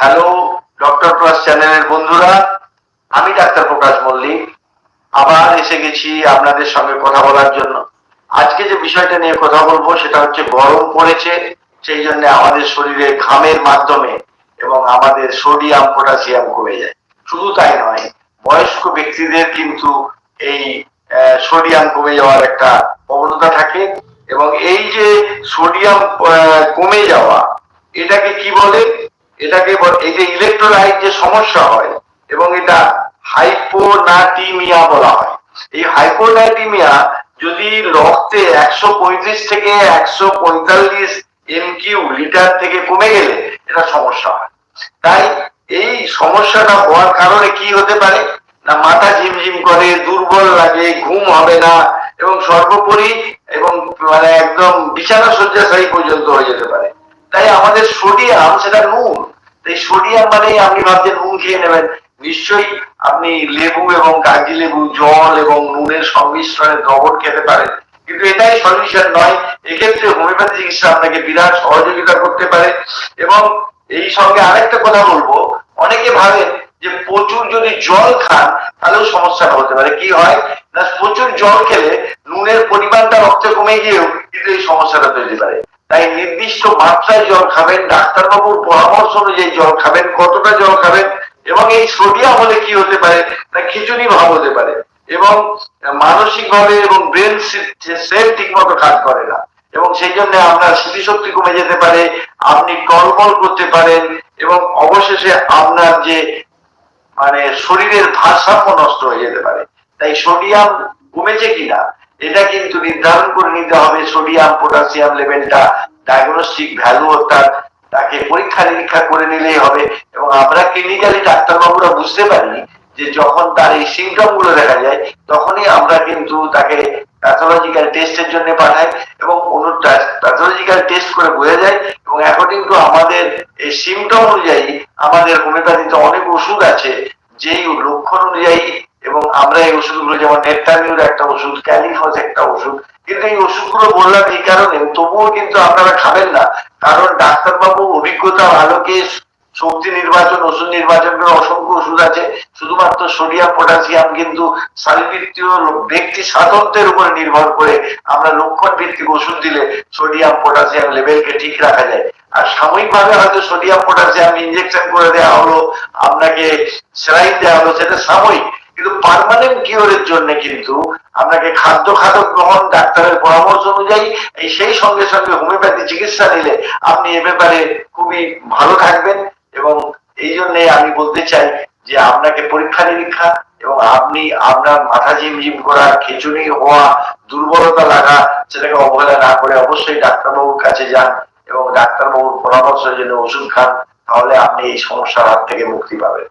Hello doctor plus চ্যানেলের বন্ধুরা, আমি ডাক্তার প্রকাশ মল্লিক। আবার এসে গেছি আপনাদের সঙ্গে কথা বলার জন্য। আজকে যে বিষয়টা নিয়ে কথা বলব, সেটা হচ্ছে গরম পড়েছে, সেই জন্য আমাদের শরীরে ঘামের মাধ্যমে এবং আমাদের সোডিয়াম, পটাশিয়াম কমে যায়। শুধু তাই নয়, বয়স্ক ব্যক্তিদের কিন্তু এই সোডিয়াম কমে যাওয়ার একটা প্রবণতা থাকে এবং এই যে সোডিয়াম কমে যাওয়া, এটাকে কি বলে? এটাকে এই যে ইলেকট্রোলাইট যে সমস্যা হয়, এবং এটা হাইপোনাটিমিয়া বলা হয়। এই হাইপোনাটিমিয়া যদি রক্তে একশো পঁয়ত্রিশ থেকে একশো পঁয়তাল্লিশ এমকিউ লিটার থেকে কমে গেলে এটা সমস্যা হয়। তাই এই সমস্যাটা হওয়ার কারণে কি হতে পারে? না, মাথা ঝিমঝিম করে, দুর্বল লাগে, ঘুম হবে না, এবং সর্বোপরি এবং মানে একদম বিছানা শয্যাশায়ী পর্যন্ত হয়ে যেতে পারে। তাই আমাদের সোডিয়াম, সেটা নুন। তাই সোডিয়াম মানে আপনি ভাবছেন নুন খেয়ে নেবেন। নিশ্চয়ই আপনি লেবু এবং কাগজি লেবু, জল এবং নুনের সংমিশ্রণে দ্রবণ খেতে পারেন। কিন্তু এটাই সলিউশন নয়। এক্ষেত্রে হোমিওপ্যাথি চিকিৎসা আপনাকে বিরাট সহযোগিতা করতে পারে। এবং এই সঙ্গে আরেকটা কথা বলব। অনেকে ভাবেন যে প্রচুর যদি জল খান, তাহলেও সমস্যাটা হতে পারে। কি হয়? না, প্রচুর জল খেলে নুনের পরিমাণটা রক্তে কমে গিয়েও কিন্তু এই সমস্যাটা তৈরি পারে তাই নির্দিষ্ট মাত্রায় জল খাবেন, ডাক্তারবাবুর পরামর্শ অনুযায়ী জল খাবেন, কতটা জল খাবেন, এবং এই সোডিয়াম হলে কি হতে পারে না খিচুড়ি ভাব হতে পারে, এবং মানসিক ভাবে এবং ব্রেন সেল ঠিক মতো কাজ করে না, এবং সেই জন্য আপনার স্মৃতিশক্তি কমে যেতে পারে, আপনি টলমল করতে পারেন, এবং অবশেষে আপনার যে মানে শরীরের ভারসাম্য নষ্ট হয়ে যেতে পারে। তাই সোডিয়াম কমেছে কিনা এটা কিন্তু নির্ধারণ করে নিতে হবে সোডিয়াম, পটাশিয়াম লেভেলটা ডায়াগনস্টিক ভ্যালু অর্থাৎ তাকে পরীক্ষা নিরীক্ষা করে নিলেই হবে। এবং আমরা ক্লিনিক্যালি ডাক্তারবাবুরা বুঝতে পারি যে যখন তার এই সিমটমগুলো দেখা যায়, তখনই আমরা কিন্তু তাকে প্যাথোলজিক্যাল টেস্টের জন্য পাঠাই এবং প্যাথোলজিক্যাল টেস্ট করে বোঝা যায়। এবং অ্যাকর্ডিং টু আমাদের এই সিমটম অনুযায়ী আমাদের হোমিওপ্যাথিতে অনেক ওষুধ আছে, যেই লক্ষণ অনুযায়ী এবং আমরা এই ওষুধগুলো যেমন নেট্টামিউর একটা ওষুধ ক্যালিফস একটা ওষুধ, কিন্তু এই ওষুধগুলো বললাম এই কারণে, তবুও কিন্তু আপনারা খাবেন না। কারণ ডাক্তারবাবু অভিজ্ঞতার আলোকে শক্তি নির্বাচন, ওষুধ নির্বাচন করে অসংখ্য ওষুধ আছে। শুধুমাত্র সোডিয়াম, পটাশিয়াম কিন্তু শারীরবৃত্তীয় ব্যক্তি স্বাতন্ত্রের উপর নির্ভর করে আমরা লক্ষণ ভিত্তিক ওষুধ দিলে সোডিয়াম, পটাশিয়াম লেভেলকে ঠিক রাখা যায়। আর সাময়িক ভাবে হয়তো সোডিয়াম, পটাশিয়াম ইঞ্জেকশন করে দেওয়া হলো, আপনাকে সেলাইন দেওয়া হলো, সেটা সাময়িক। কিন্তু পার্মানেন্ট কিওরের জন্য কিন্তু আপনাকে খাদ্য খাদক গ্রহণ ডাক্তারের পরামর্শ অনুযায়ী এই সেই সঙ্গে সঙ্গে হোমিওপ্যাথি চিকিৎসা নিলে আপনি এ ব্যাপারে খুবই ভালো থাকবেন এবং এই জন্যে আমি বলতে চাই যে আপনাকে পরীক্ষা নিরীক্ষা এবং আপনি আপনার মাথা ঝিমঝিম করা খিচুড়ি হওয়া, দুর্বলতা লাগা সেটাকে অবহেলা না করে অবশ্যই ডাক্তারবাবুর কাছে যান এবং ডাক্তারবাবুর পরামর্শের জন্য ওষুধ খান, তাহলে আপনি এই সমস্যার হাত থেকে মুক্তি পাবেন।